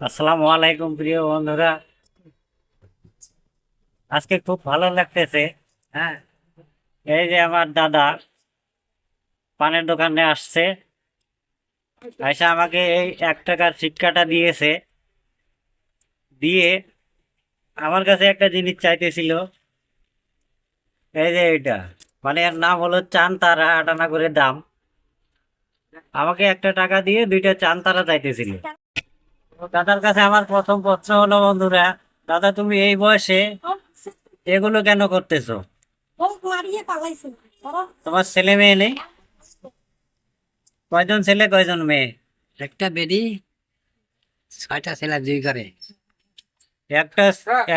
আসসালামু আলাইকুম প্রিয় বন্ধুরা। আজকে খুব ভালো লাগতেছে হ্যাঁ? এই যে আমার দাদা পানের দোকানে আসছে। আইসা আমাকে এই এক টাকার সিটকাটা দিয়েছে। দিয়ে আমার কাছে একটা জিনিস চাইতেছিল। এই যে এটা মানে এর নাম হলো চান তারা আট আনা করে দাম। আমাকে একটা টাকা দিয়ে দুইটা চান তারা চাইতেছিল। দাদার কাছে আমার প্রথম প্রশ্ন হলো বন্ধুরা দাদা তুমি এই বয়সে এগুলো কেন করতেছো? তোমার ছেলে মেয়ে নেই? কয়জন ছেলে কয়জন মেয়ে? একটা বেডি ছয়টা ছেলে দুই ঘরে। একটা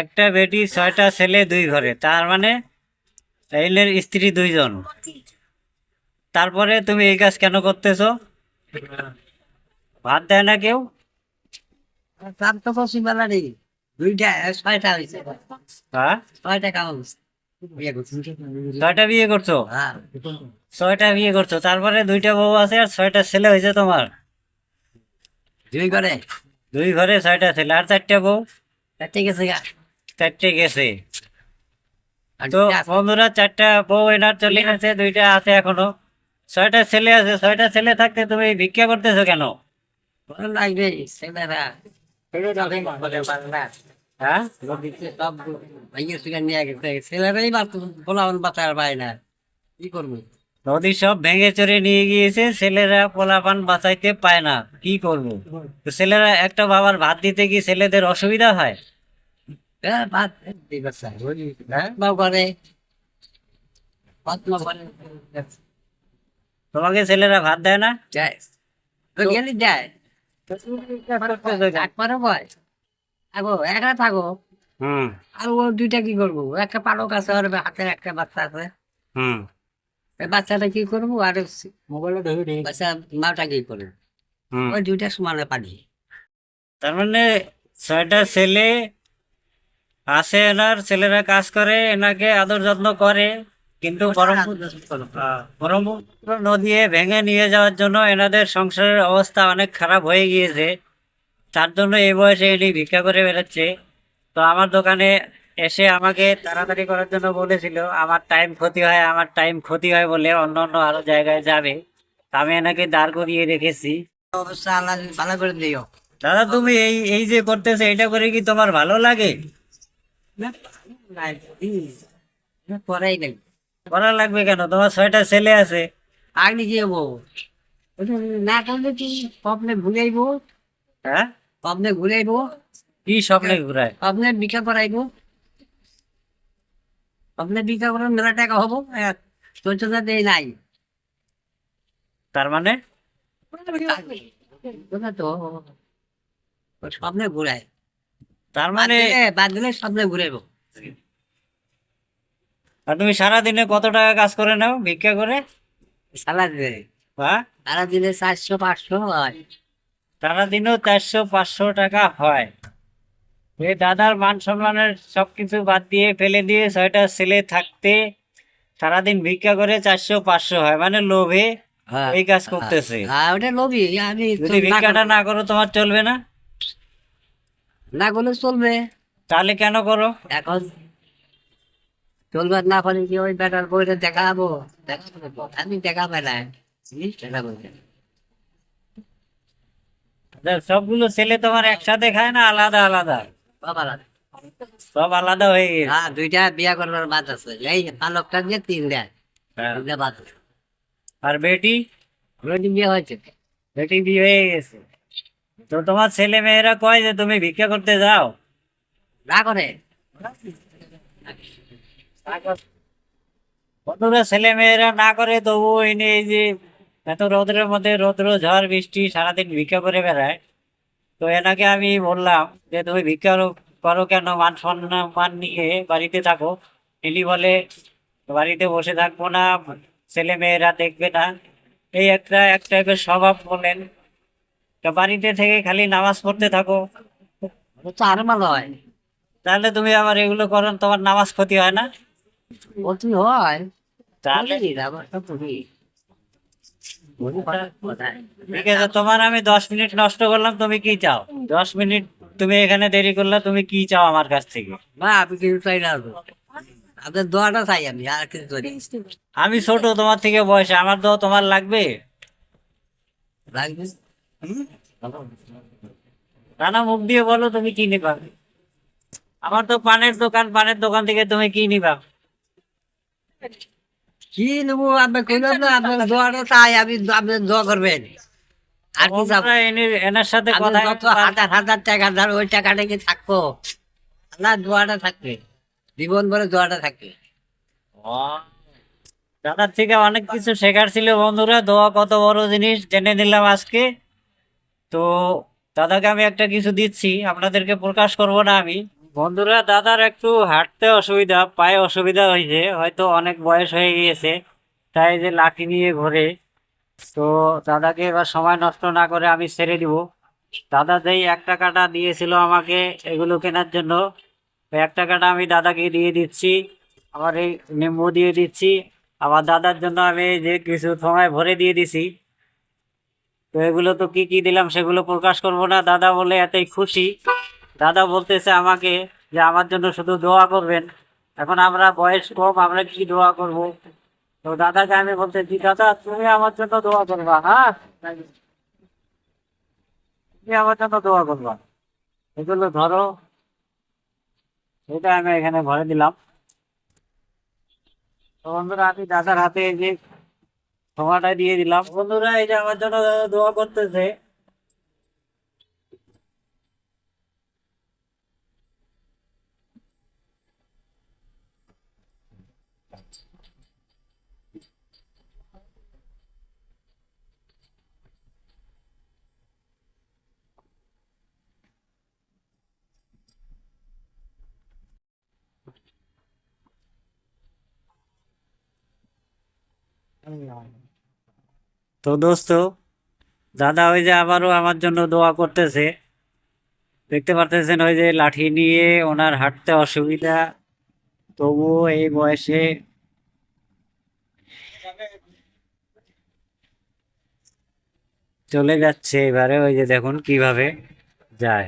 একটা বেটি ছয়টা ছেলে দুই ঘরে। তার মানে এইলের স্ত্রী দুইজন। তারপরে তুমি এই কাজ কেন করতেছো? ভাত দেয় না কেউ? তার তো পশ্চিমবেলা নেই। দুইটা ছয়টা হয়েছে। হ্যাঁ? ছয়টা কাম ছয়টা বিয়ে করছ? হ্যাঁ। ছয়টা বিয়ে করছ। তারপরে দুইটা বউ আছে আর ছয়টা ছেলে হয়েছে তোমার? দুই ঘরে। দুই ঘরে ছয়টা ছেলে। আর চারটা বউ? চারটে গেছে তো বন্ধুরা চারটা বউ এনার চলে গেছে দুইটা আছে এখনও। ছয়টা ছেলে আছে। ছয়টা ছেলে থাকতে তুমি ভিক্ষা করতেছো কেন লাগবে ছেলেরা। হ্যাঁ ছেলেরাই বলাবন বাঁচার পায় না কি করব নদী সব ভেঙে চড়ে নিয়ে গিয়েছে ছেলেরা পোলাপান বাঁচাইতে পায় না কি করব তো ছেলেরা একটা বাবার ভাত দিতে কি ছেলেদের অসুবিধা হয় ভাত করে তোমাকে ছেলেরা ভাত দেয় না যায় তো একা থাকো। আর ও দুইটা কি করব? একটা পালক আছে আর হাতে একটা বাচ্চা আছে। বাচ্চাটা কি করব? আর মোবাইলে বাচ্চা মাটা কি করে? ওই দুইটা সমানে পানি। তার মানে ছয়টা ছেলে আছে এনার। ছেলেরা কাজ করে এনাকে আদর যত্ন করে। কিন্তু ব্রহ্মপুত্র আহ, ব্রহ্মপুত্র নদী ভেঙে নিয়ে যাওয়ার জন্য এনাদের সংসারের অবস্থা অনেক খারাপ হয়ে গিয়েছে তার জন্য এই বয়সে এনি ভিক্ষা করে বেরোচ্ছে তো আমার দোকানে এসে আমাকে তাড়াতাড়ি করার জন্য বলেছিল আমার টাইম ক্ষতি হয় আমার টাইম ক্ষতি হয় বলে অন্য অন্য আরও জায়গায় যাবে আমি এনাকে দাঁড় করিয়ে রেখেছি ভালো করে দিও দাদা তুমি এই এই যে করতেছো এটা করে কি তোমার ভালো লাগে পরেই নেই করা লাগবে কেন? তোমার ছয়টা ছেলে আছে। আগে কি হব না করলে কি স্বপ্নে ঘুরাইবো? হ্যাঁ? স্বপ্নে ঘুরাইবো? কি স্বপ্নে ঘুরায়? স্বপ্নে বিকা করাইবো? স্বপ্নে বিকা করে মেলা টাকা হব? চলছে দেয় নাই। তার মানে? তো। স্বপ্নে ঘুরায়। তার মানে বাদ দিলে স্বপ্নে ঘুরাইবো। আর তুমি সারাদিনে কত টাকা কাজ করে নাও ভিক্ষা করে? সালা দিলে হ্যাঁ সারা দিলে চারশো পাঁচশো হয়। সারাদিনও চারশো পাঁচশো টাকা হয়। এই দাদার মান সম্মানের সবকিছু বাদ দিয়ে ফেলে দিয়ে ছয়টা ছেলে থাকতে সারাদিন ভিক্ষা করে চারশো পাঁচশো হয়। মানে লোভে এই কাজ করতেছে। হ্যাঁ ওটা আমি যদি ভিক্ষাটা না করো তোমার চলবে না? না করলে চলবে। তাহলে কেন করো? এখন চলবে না পারে কি ওই বেটার বইটা দেখাবো? দেখাবো। আমি দেখাবে না। আচ্ছা, সবগুলো ছেলে তোমার একসাথে খায় না আলাদা আলাদা। সব আলাদা। হয়ে গেছে। হ্যাঁ দুইটা বিয়া করবার বাদ আছে। এই পালকটা দিয়ে তিন দেয় হ্যাঁ। বাদ আর বেটি? দুইটি বিয়ে হয়েছে। বেটি বিয়ে হয়ে গেছে। তো তোমার ছেলে মেয়েরা কয় যে তুমি ভিক্ষা করতে যাও? না করে। কতটা ছেলে মেয়েরা না করে তবু এনে এই যে এত রোদ্রের মধ্যে রৌদ্র ঝড় বৃষ্টি সারাদিন ভিক্ষা করে বেড়ায়। তো এনাকে আমি বললাম যে তুমি ভিক্ষা করো- কেন? মান সম্মান নিয়ে বাড়িতে থাকো। ইনি বলে বাড়িতে বসে থাকব না ছেলে মেয়েরা দেখবে না। এই একটা এক টাইপের স্বভাব বলেন তো বাড়িতে থেকে খালি নামাজ পড়তে থাকো। হয়। তাহলে তুমি আবার এগুলো করো তোমার নামাজ ক্ষতি হয় না। ও হয়? ঠিক আছে তোমার আমি দশ মিনিট নষ্ট করলাম তুমি কি চাও? দশ মিনিট তুমি এখানে দেরি করলে তুমি কি চাও আমার কাছ থেকে? না আমি কিছু চাই না আপনার দোয়াটা চাই আমি আর কিছু আমি ছোট তোমার থেকে বয়সে। আমার তো তোমার লাগবে? লাগবে? হুম? না না মুখ দিয়ে বলো তুমি কি নিবা? আমার তো পানের দোকান পানের দোকান থেকে তুমি কি নিবা? কি নেব? আপনি কইলেন না আপনার দোয়াটা চাই আমি আপনি দোয়া করবেন। আর কি এনার সাথে কথা হাজার হাজার টাকা ধর ওই টাকাটা কি থাকব? না দোয়াটা থাকবে। জীবন ভরে দোয়াটা থাকবে। দাদার থেকে অনেক কিছু শেখার ছিল বন্ধুরা। দোয়া কত বড় জিনিস জেনে নিলাম আজকে। তো দাদাকে আমি একটা কিছু দিচ্ছি। আপনাদেরকে প্রকাশ করব না আমি। বন্ধুরা, দাদার একটু হাঁটতে অসুবিধা, পায়ে অসুবিধা হয়েছে, হয়তো অনেক বয়স হয়ে গিয়েছে, তাই যে লাঠি নিয়ে ঘোরে। তো দাদাকে এবার সময় নষ্ট না করে আমি ছেড়ে দিব। দাদা যেই এক টাকাটা দিয়েছিল আমাকে এগুলো কেনার জন্য এক টাকাটা আমি দাদাকে দিয়ে দিচ্ছি, আবার এই নিম্বু দিয়ে দিচ্ছি, আবার দাদার জন্য আমি যে কিছু সময় ভরে দিয়ে দিছি। তো এগুলো তো কি কি দিলাম সেগুলো প্রকাশ করব না, দাদা বলে এতই খুশি। দাদা বলতেছে আমাকে যে আমার জন্য শুধু দোয়া করবেন। এখন আমরা বয়স কম, আমরা কি দোয়া করব? তো দাদাকে আমি বলতেছি, দাদা, তুমি আমার জন্য দোয়া করবা হ্যাঁ? তুমি আমার জন্য দোয়া করবা। এগুলো ধরো, এটা আমি এখানে ভরে দিলাম। তো বন্ধুরা, আমি দাদার হাতে যে ক্ষমাটা দিয়ে দিলাম। বন্ধুরা, এই যে আমার জন্য দোয়া করতেছে তো দোস্ত, দাদা ওই যে আবারও আমার জন্য দোয়া করতেছে। দেখতে পারতেছেন ওই যে লাঠি নিয়ে ওনার হাঁটতে অসুবিধা। তবুও এই বয়সে চলে যাচ্ছে এবারে, ওই যে দেখুন কীভাবে যায়।